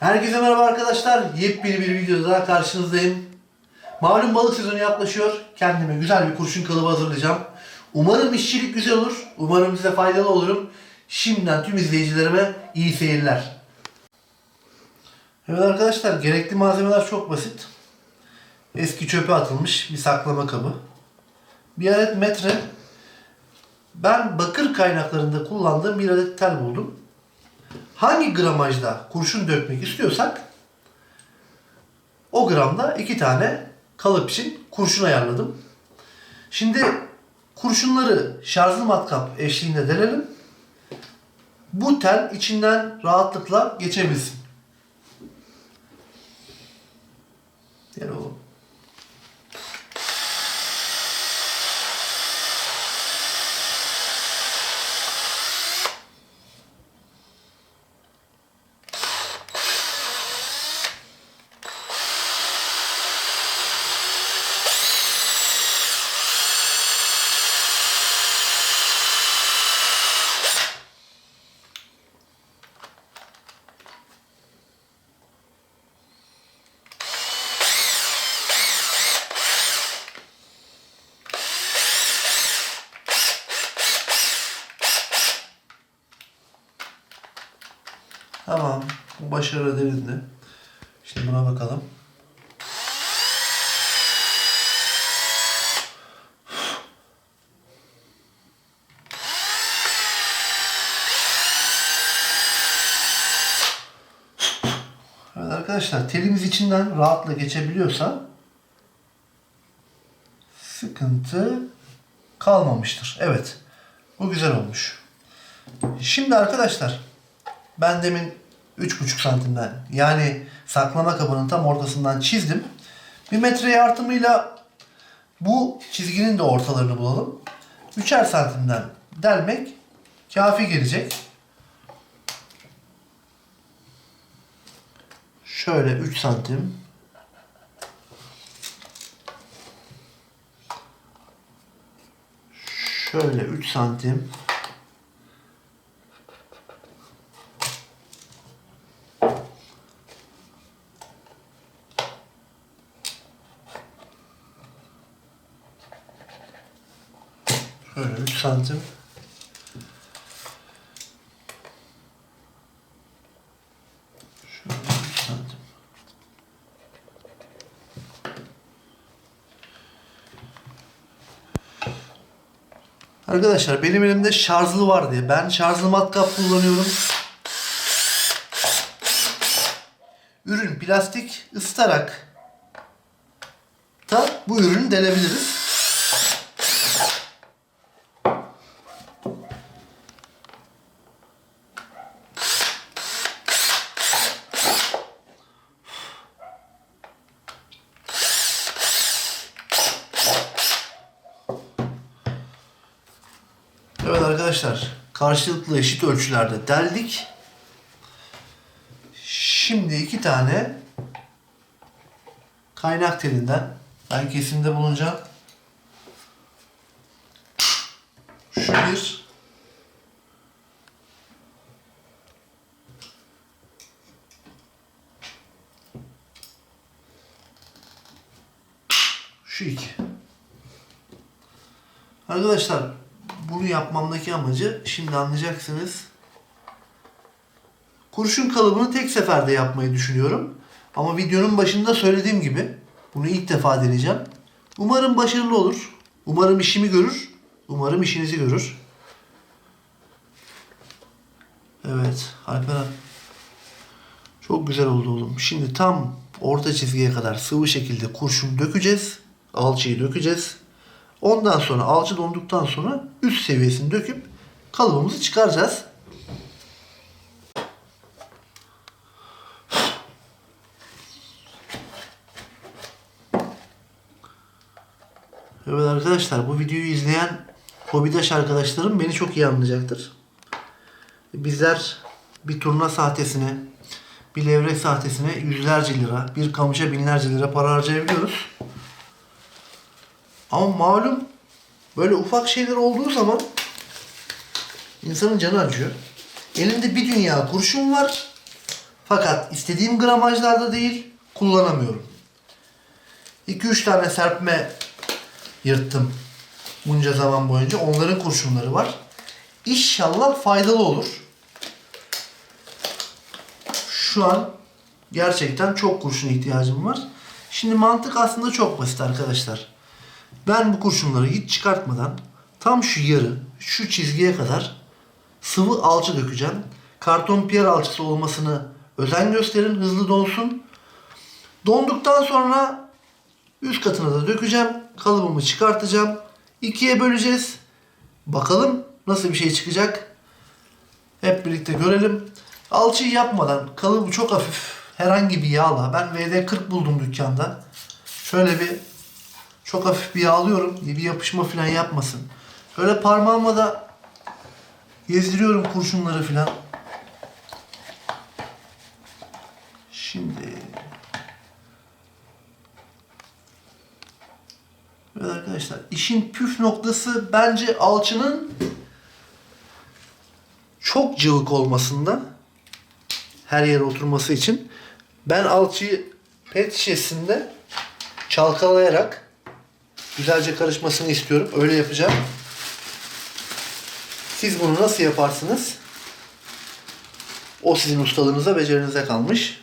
Herkese merhaba arkadaşlar. Yepyeni bir videoda daha karşınızdayım. Malum balık sezonu yaklaşıyor. Kendime güzel bir kurşun kalıbı hazırlayacağım. Umarım işçilik güzel olur. Umarım size faydalı olurum. Şimdiden tüm izleyicilerime iyi seyirler. Evet arkadaşlar gerekli malzemeler çok basit. Eski çöpe atılmış bir saklama kabı. Bir adet metre. Ben bakır kaynaklarında kullandığım bir adet tel buldum hangi gramajda kurşun dökmek istiyorsak o gramda iki tane kalıp için kurşun ayarladım. Şimdi kurşunları şarjlı matkap eşliğinde delelim. Bu tel içinden rahatlıkla geçebilsin. Gel oğlum. Tamam. Bu başarı delindi. Şimdi buna bakalım. Evet arkadaşlar telimiz içinden rahatla geçebiliyorsa sıkıntı kalmamıştır. Evet. Bu güzel olmuş. Şimdi arkadaşlar ben demin 3,5 santimden yani saklama kabının tam ortasından çizdim. Bir metre yardımıyla bu çizginin de ortalarını bulalım. 3'er santimden delmek kafi gelecek. Şöyle 3 santim. Şöyle 3 santim. Şöyle 3 santim. Şöyle 3 santim. Arkadaşlar benim elimde şarjlı var diye ben şarjlı matkap kullanıyorum. Ürün plastik ısıtarak da bu ürünü delebiliriz. Evet arkadaşlar karşılıklı eşit ölçülerde deldik. Şimdi iki tane kaynak telinden ben kesimde bulunacağım. Şu bir. Şu iki. Arkadaşlar bunu yapmamdaki amacı şimdi anlayacaksınız. Kurşun kalıbını tek seferde yapmayı düşünüyorum. Ama videonun başında söylediğim gibi bunu ilk defa deneyeceğim. Umarım başarılı olur. Umarım işimi görür. Umarım işinizi görür. Evet Alperen. Çok güzel oldu oğlum. Şimdi tam orta çizgiye kadar sıvı şekilde kurşun dökeceğiz. Alçıyı dökeceğiz. Ondan sonra alçı donduktan sonra üst seviyesini döküp kalıbımızı çıkaracağız. Evet arkadaşlar bu videoyu izleyen hobidaş arkadaşlarım beni çok iyi anlayacaktır. Bizler bir turna sahtesine, bir levrek sahtesine yüzlerce lira, bir kamışa binlerce lira para harcayabiliyoruz. Ama malum böyle ufak şeyler olduğu zaman insanın canı acıyor. Elinde bir dünya kurşun var. Fakat istediğim gramajlarda değil, kullanamıyorum. 2-3 tane serpme yırttım bunca zaman boyunca. Onların kurşunları var. İnşallah faydalı olur. Şu an gerçekten çok kurşun ihtiyacım var. Şimdi mantık aslında çok basit arkadaşlar. Ben bu kurşunları hiç çıkartmadan tam şu yarı, şu çizgiye kadar sıvı alçı dökeceğim. Karton piyer alçısı olmasını özen gösterin, hızlı donsun. Donduktan sonra üst katına da dökeceğim. Kalıbımı çıkartacağım. İkiye böleceğiz. Bakalım nasıl bir şey çıkacak. Hep birlikte görelim. Alçıyı yapmadan kalıbı çok hafif herhangi bir yağla. Ben VD40 buldum dükkanda. Şöyle bir çok hafif bir yağlıyorum. Bir yapışma falan yapmasın. Öyle parmağımla da gezdiriyorum kurşunları falan. Şimdi Evet arkadaşlar işin püf noktası bence alçının çok cıvık olmasında her yere oturması için ben alçıyı pet şişesinde çalkalayarak güzelce karışmasını istiyorum. Öyle yapacağım. Siz bunu nasıl yaparsınız? O sizin ustalığınıza, becerinize kalmış.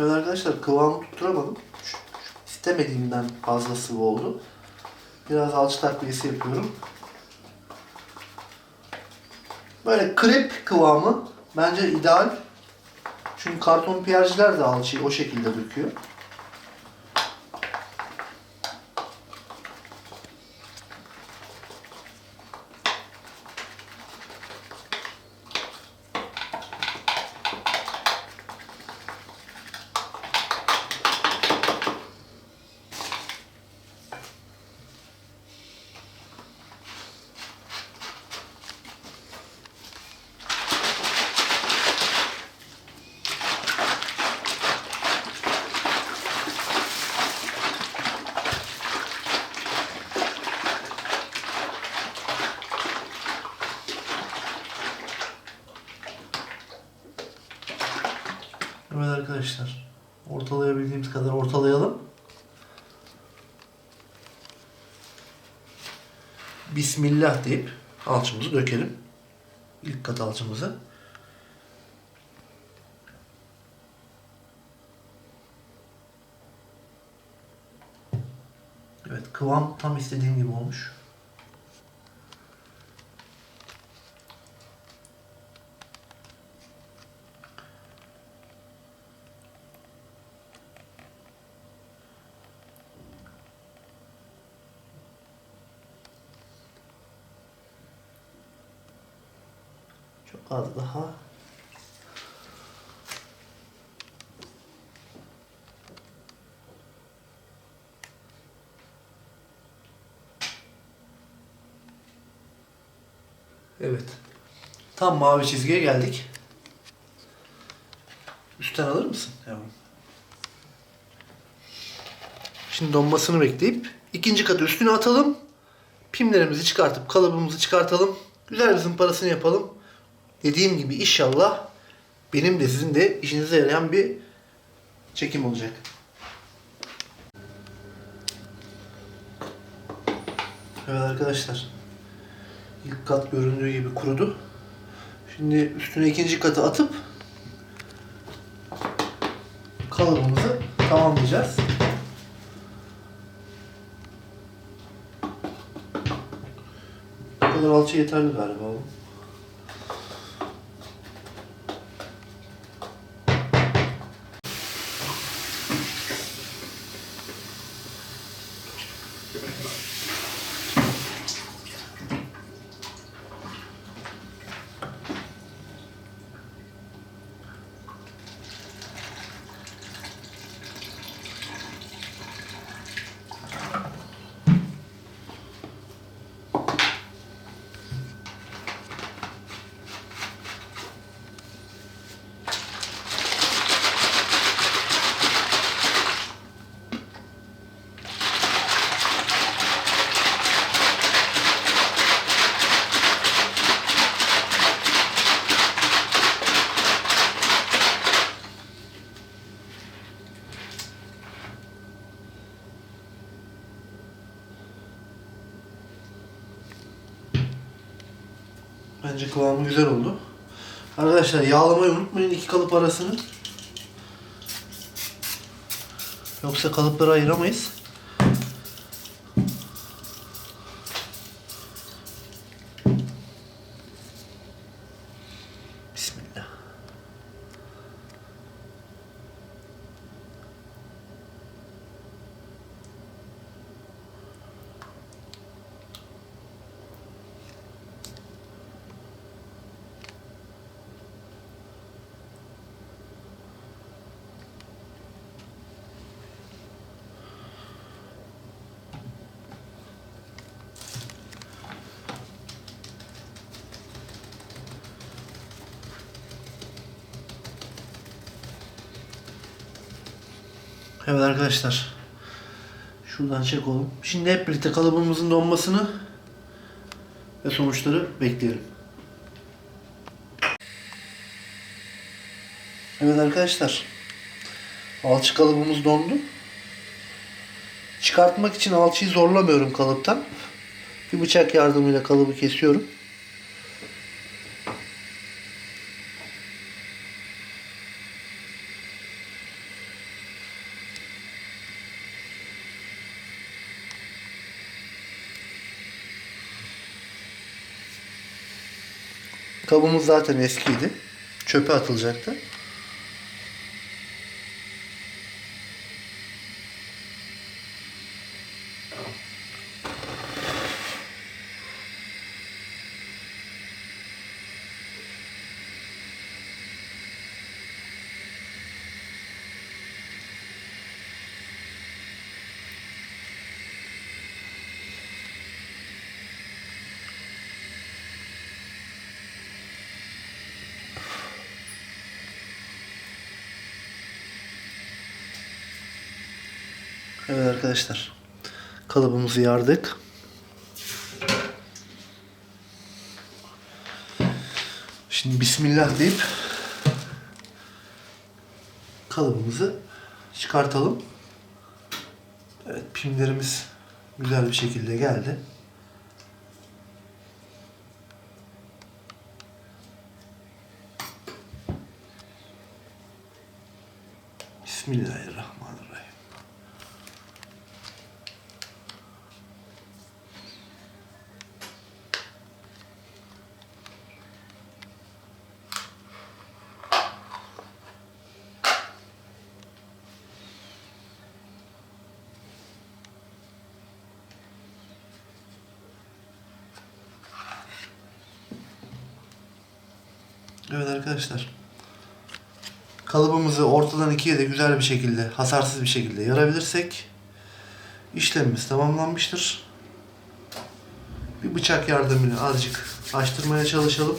Evet arkadaşlar kıvamı tutturamadım. İstemediğimden fazla sıvı oldu. Biraz alçı takviyesi yapıyorum. Böyle krep kıvamı bence ideal. Çünkü karton piyerciler de alçıyı o şekilde döküyor. Evet arkadaşlar. Ortalayabildiğimiz kadar ortalayalım. Bismillah deyip alçımızı dökelim. İlk kat alçımızı. Evet kıvam tam istediğim gibi olmuş. Çok az daha. Evet. Tam mavi çizgiye geldik. Üstten alır mısın yavrum? Şimdi donmasını bekleyip ikinci katı üstüne atalım. Pimlerimizi çıkartıp kalıbımızı çıkartalım. Güzel bir zımparasını yapalım. Dediğim gibi inşallah benim de sizin de işinize yarayan bir çekim olacak. Evet arkadaşlar. İlk kat göründüğü gibi kurudu. Şimdi üstüne ikinci katı atıp kalıbımızı tamamlayacağız. Bu kadar alçı yeterli galiba oğlum. Kıvamı güzel oldu. Arkadaşlar yağlamayı unutmayın iki kalıp arasını. Yoksa kalıpları ayıramayız. Bismillah. Evet arkadaşlar. Şuradan çek oğlum. Şimdi hep birlikte kalıbımızın donmasını ve sonuçları bekleyelim. Evet arkadaşlar. Alçı kalıbımız dondu. Çıkartmak için alçıyı zorlamıyorum kalıptan. Bir bıçak yardımıyla kalıbı kesiyorum. Kabımız zaten eskiydi. Çöpe atılacaktı. Evet arkadaşlar. Kalıbımızı yardık. Şimdi Bismillah deyip kalıbımızı çıkartalım. Evet pimlerimiz güzel bir şekilde geldi. Bismillahirrahmanirrahim. Evet arkadaşlar. Kalıbımızı ortadan ikiye de güzel bir şekilde, hasarsız bir şekilde yarabilirsek işlemimiz tamamlanmıştır. Bir bıçak yardımıyla azıcık açtırmaya çalışalım.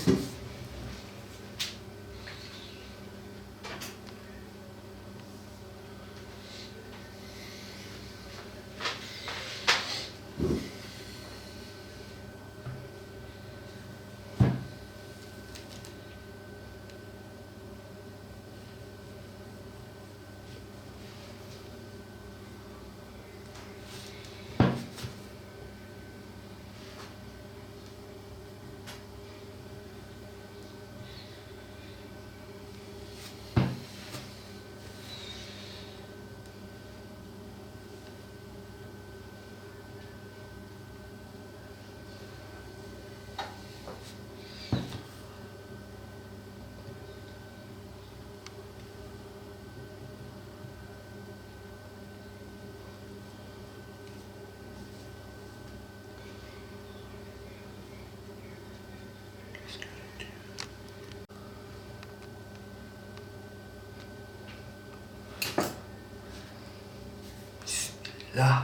Bismillah.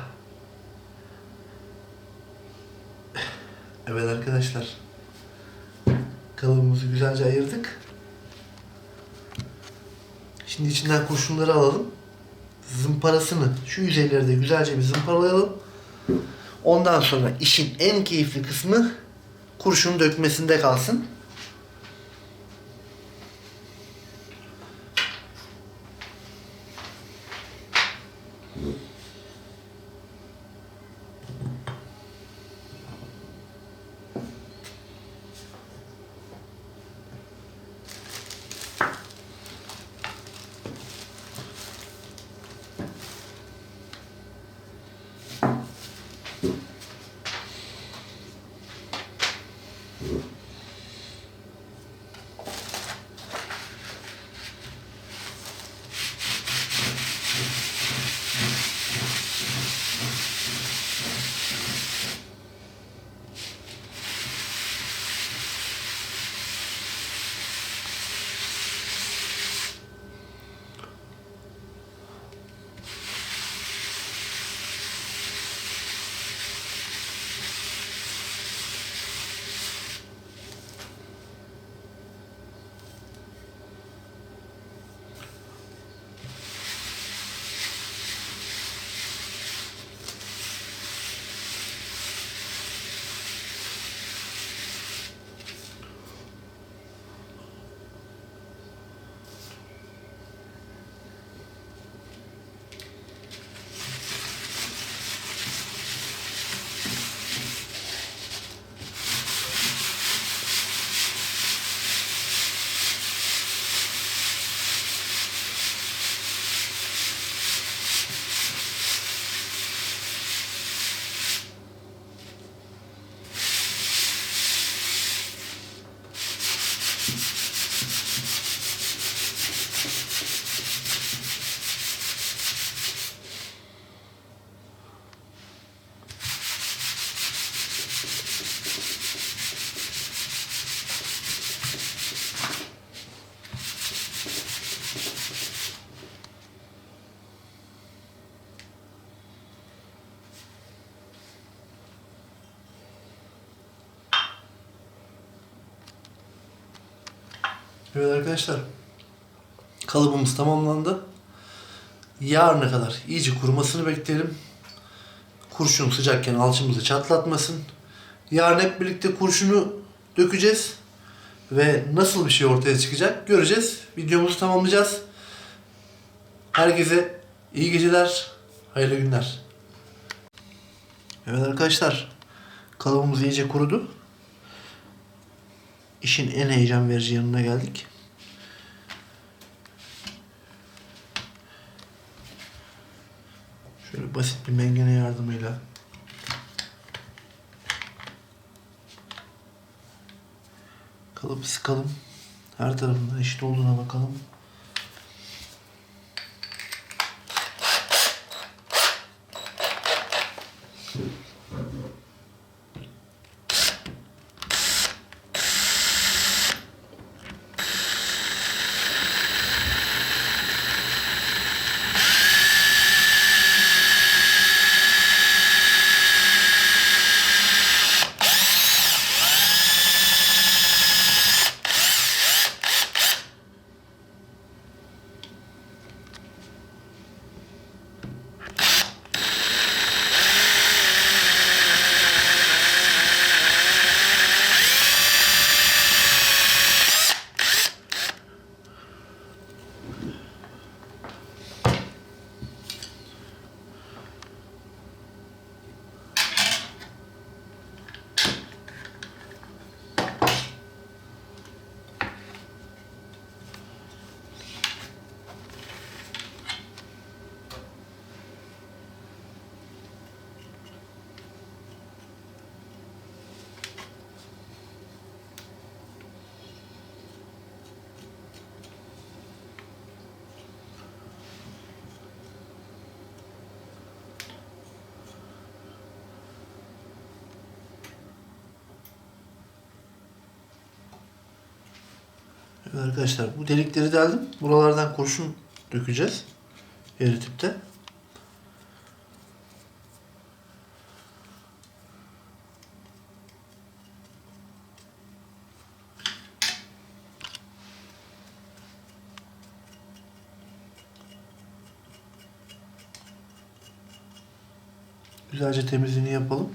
Evet arkadaşlar. Kalıbımızı güzelce ayırdık. Şimdi içinden kurşunları alalım. Zımparasını şu yüzeyleri de güzelce bir zımparalayalım. Ondan sonra işin en keyifli kısmı kurşun dökmesinde kalsın. Evet arkadaşlar. Kalıbımız tamamlandı. Yarına kadar iyice kurumasını bekleyelim. Kurşun sıcakken alçımızı çatlatmasın. Yarın hep birlikte kurşunu dökeceğiz. Ve nasıl bir şey ortaya çıkacak göreceğiz. Videomuzu tamamlayacağız. Herkese iyi geceler, hayırlı günler. Evet arkadaşlar, kalıbımız iyice kurudu. İşin en heyecan verici yanına geldik. Şöyle basit bir mengene yardımıyla kalıbı sıkalım. Her tarafından eşit olduğuna bakalım. Arkadaşlar bu delikleri deldim. Buralardan kurşun dökeceğiz. Eritip de. Güzelce temizliğini yapalım.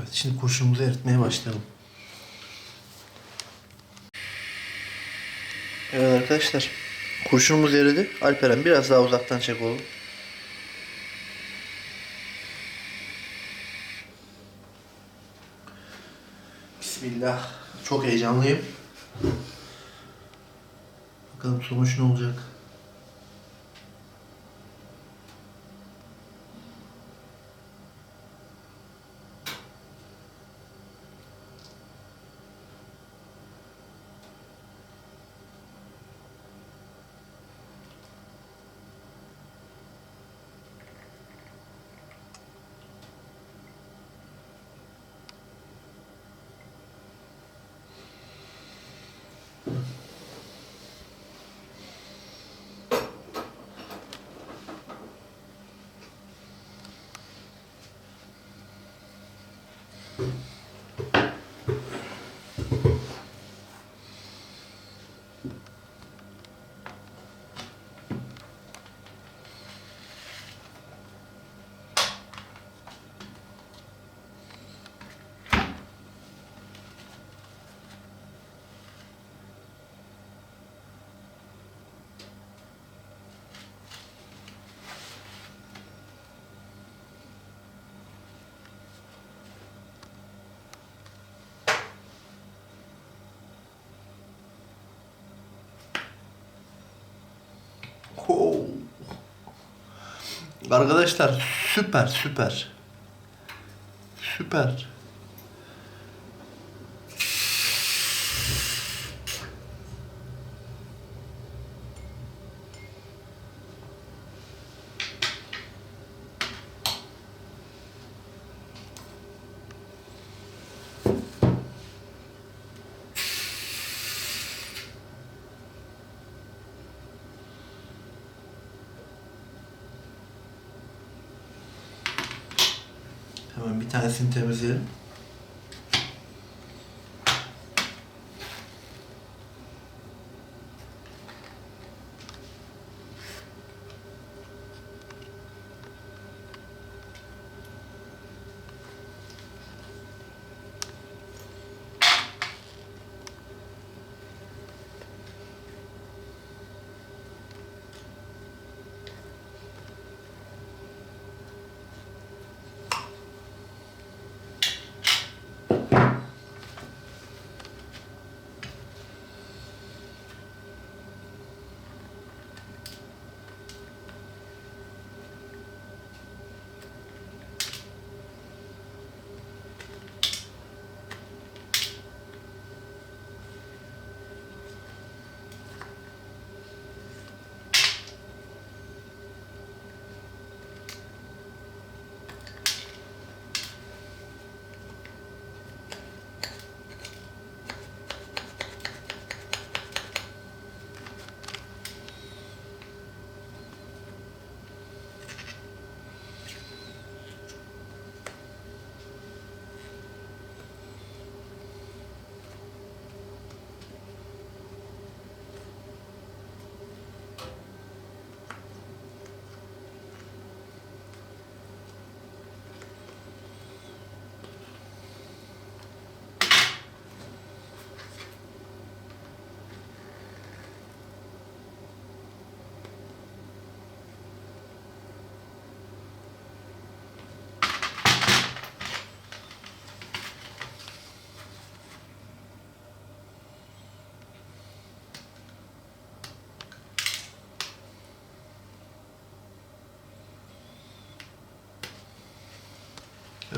Evet şimdi kurşunumuzu eritmeye başlayalım. Evet arkadaşlar. Kurşunumuz eridi. Alperen biraz daha uzaktan çek oğlum. Bismillah. Çok heyecanlıyım. Bakalım sonuç ne olacak? Arkadaşlar süper süper. Süper. Bir tanesini temizleyelim.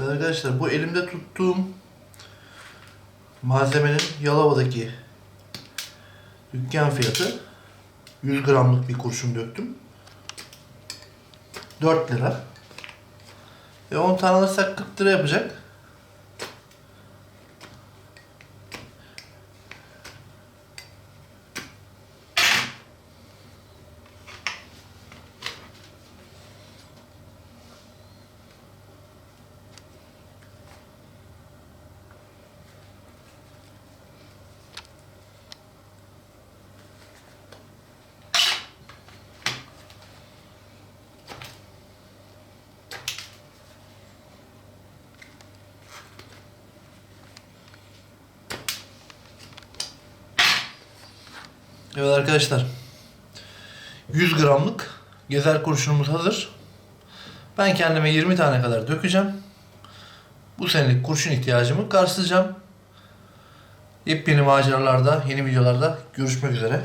Arkadaşlar bu elimde tuttuğum malzemenin Yalova'daki dükkan fiyatı 100 gramlık bir kurşun döktüm. 4 lira. Ve 10 tane alırsak 40 lira yapacak. Evet arkadaşlar. 100 gramlık gezer kurşunumuz hazır. Ben kendime 20 tane kadar dökeceğim. Bu senelik kurşun ihtiyacımı karşılayacağım. Yepyeni maceralarda, yeni videolarda görüşmek üzere.